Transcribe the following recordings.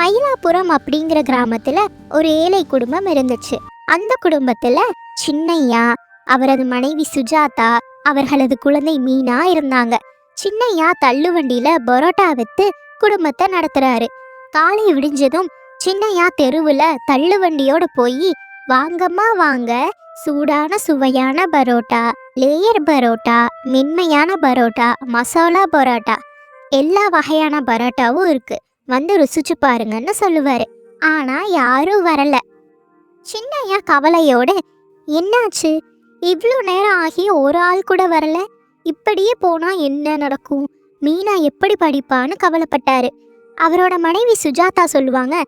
மயிலாப்புரம் அப்படிங்கிற கிராமத்துல ஒரு ஏழை குடும்பம் இருந்துச்சு. அந்த குடும்பத்துல சின்னையா அவரது மனைவி சுஜாதா அவர்களது குழந்தை மீனா இருந்தாங்க. சின்னையா தள்ளுவண்டியில பரோட்டா வித்து குடும்பத்தை நடத்துறாரு. காலை விடிஞ்சதும் சின்னையா தெருவுல தள்ளுவண்டியோட போய் வாங்கம்மா வாங்க. சூடான சுவையான பரோட்டா லேயர் பரோட்டா மென்மையான பரோட்டா மசாலா பரோட்டா. எல்லா வகையான பரோட்டாவும் இருக்குது வந்து ருசிச்சு பாருங்கன்னு சொல்லுவாரு. ஆனா யாரும் வரல. சின்னையா கவலையோட என்னாச்சு? இவ்வளோ நேரம் ஆகி ஒரு ஆள் கூட வரல? இப்படியே போனா என்ன நடக்கும்? மீனா எப்படி படிப்பான்னு கவலைப்பட்டாரு. அவரோட மனைவி சுஜாதா சொல்லுவாங்க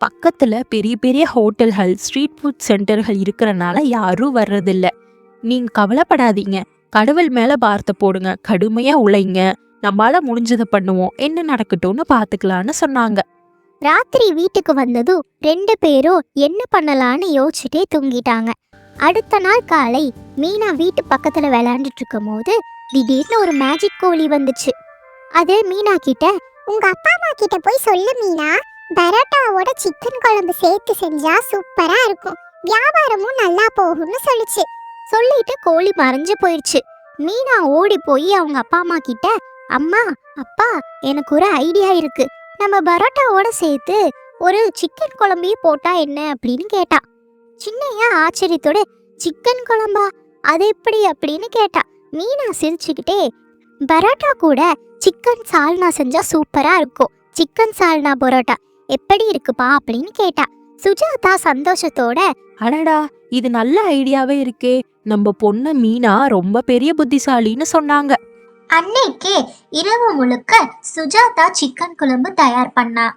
பக்கத்துல பெரிய பெரிய ஹோட்டல்கள் ஸ்ட்ரீட் ஃபுட் சென்டர்கள் இருக்கிறனால யாரும் வர்றதில்ல. நீங்க கவலைப்படாதீங்க. கடவுள் மேல பார்த்த போடுங்க. கடுமையா உழைங்க. நம்மளால முடிஞ்சதை பண்ணுவோம். என்ன நடக்கட்டும்னு பாத்துக்கலாம்னு சொன்னாங்க. ராத்திரி வீட்டுக்கு வந்ததும் ரெண்டு பேரும் என்ன பண்ணலான்னு யோசிச்சுட்டே தூங்கிட்டாங்க. அடுத்த நாள் காலை மீனா வீட்டு பக்கத்துல விளையாண்டுட்டு இருக்கும் போது திடீர்னு ஒரு மேஜிக் கோழி வந்துச்சு. அது மீனா கிட்ட உங்க அப்பா அம்மா கிட்ட போய் சொல்லு மீனா. பரோட்டாவோட சிக்கன் குழம்பு சேர்த்து செஞ்சா சூப்பரா இருக்கும். வியாபாரமும் நல்லா போகும்னு சொல்லுச்சு. சொல்லிட்டு கோழி மறைஞ்சு போயிடுச்சு மீனா ஓடி போய் அவங்க அப்பா அம்மா கிட்ட அம்மா அப்பா எனக்கு ஒரு ஐடியா இருக்கு. நம்ம பரோட்டாவோட சேர்த்து ஒரு சிக்கன் குழம்பையும் போட்டா என்ன அப்படின்னு கேட்டா. சின்னையா ஆச்சரியத்தோட சிக்கன் குழம்பா? அது எப்படி? அப்படின்னு கேட்டா. மீனா சிரிச்சுக்கிட்டே பரோட்டா கூட சிக்கன் சால்னா செஞ்சா சூப்பரா இருக்கும். சிக்கன் சால்னா பரோட்டா எப்படி இருக்குப்பா? அப்படின்னு கேட்டா. சுஜாதா சந்தோஷத்தோட அடடா இது நல்ல ஐடியாவே இருக்கே. நம்ம பொண்ணு மீனா ரொம்ப பெரிய புத்திசாலின்னு சொன்னாங்க. அன்னைக்கே இரவு முழுக்க சுஜாதா சிக்கன் குழம்பு தயார் பண்ணா.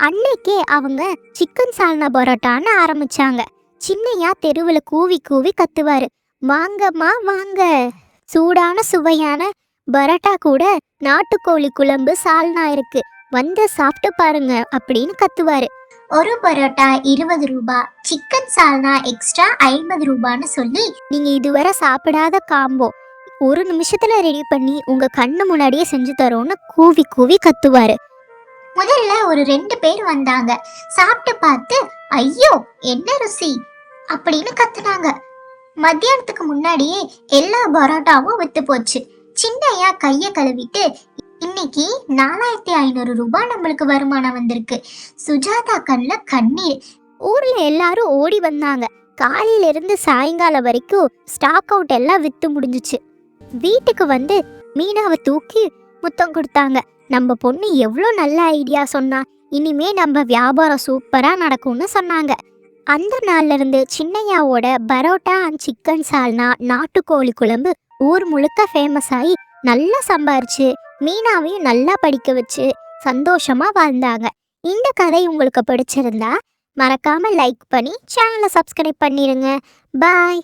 அன்னைக்கே அவங்க சிக்கன் சால்னா பரோட்டான்னு ஆரம்பிச்சாங்க. சின்னையா தெருவில் கூவி கூவி கத்துவாரு. வாங்கம்மா வாங்க. சூடான சுவையான பரோட்டா கூட நாட்டுக்கோழி குழம்பு சால்னா இருக்கு. வந்து சாப்பிட்டு பாருங்க அப்படின்னு கத்துவாரு. ஒரு பரோட்டா இருபது ரூபாய் சிக்கன் சால்னா எக்ஸ்ட்ரா ஐம்பது ரூபான்னு சொல்லி நீங்க இதுவரை சாப்பிடாத காம்போ. ஒரு நிமிஷத்துல ரெடி பண்ணி உங்க கண்ணு முன்னாடியே செஞ்சு தரோன்னு கூவி கூவி கத்துவாரு. முதல்ல ஒரு ரெண்டு பேர் வந்தாங்க. சாப்பிட்டு பார்த்து ஐயோ என்ன ருசி! அப்படின்னு கத்துனாங்க. மத்தியானத்துக்கு முன்னாடியே எல்லா பரோட்டாவும் வித்து போச்சு. சின்னையா கைய கழுவிட்டு இன்னைக்கு நாலாயிரத்தி ஐநூறு ரூபாய் நம்மளுக்கு வருமானம் வந்திருக்கு. சுஜாதா கண்ணில் கண்ணீர். ஊர்ல எல்லாரும் ஓடி வந்தாங்க. காலையில இருந்து சாயங்காலம் வரைக்கும் ஸ்டாக் அவுட் எல்லாம் வித்து முடிஞ்சுச்சு. வீட்டுக்கு வந்து மீனாவை தூக்கி முத்தம் கொடுத்தாங்க. நம்ம பொண்ணு எவ்வளோ நல்ல ஐடியா சொன்னா இனிமே நம்ம வியாபாரம் சூப்பராக நடக்கும்னு சொன்னாங்க. அந்த நாள்லேருந்து சின்னையாவோட பரோட்டா அண்ட் சிக்கன் சால்னா நாட்டுக்கோழி குழம்பு ஊர் முழுக்க ஃபேமஸ் ஆகி நல்லா சம்பாரிச்சு மீனாவையும் நல்லா படிக்க வச்சு சந்தோஷமாக வாழ்ந்தாங்க. இந்த கதை உங்களுக்கு பிடிச்சிருந்தா மறக்காமல் லைக் பண்ணி சேனலை சப்ஸ்கிரைப் பண்ணிடுங்க பாய்